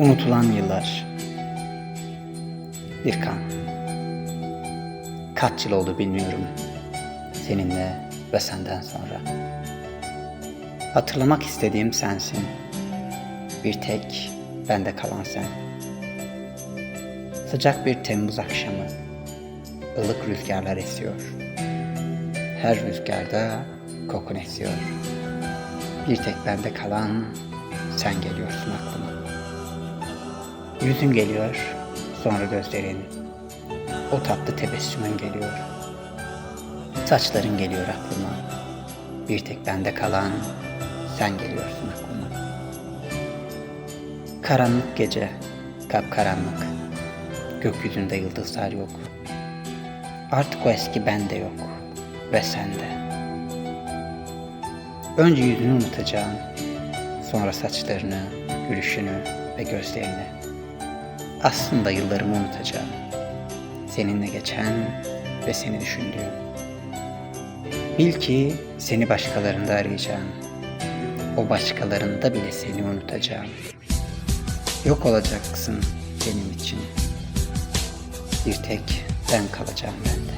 Unutulan yıllar. Bir kan. Kaç yıl oldu bilmiyorum. Seninle ve senden sonra. Hatırlamak istediğim sensin. Bir tek bende kalan sen. Sıcak bir Temmuz akşamı. ılık rüzgarlar esiyor. Her rüzgarda kokun esiyor. Bir tek bende kalan sen geliyorsun aklıma. Yüzün geliyor, sonra gözlerin. O tatlı tebessümün geliyor. Saçların geliyor aklıma. Bir tek bende kalan sen geliyorsun aklıma. Karanlık gece, kapkaranlık. Gökyüzünde yıldızlar yok. Artık o eski ben de yok ve sen de. Önce yüzünü unutacağım, sonra saçlarını, gülüşünü ve gözlerini. Aslında yıllarımı unutacağım. Seninle geçen ve seni düşündüğüm. Bil ki seni başkalarında arayacağım. O başkalarında bile seni unutacağım. Yok olacaksın benim için. Bir tek ben kalacağım bende.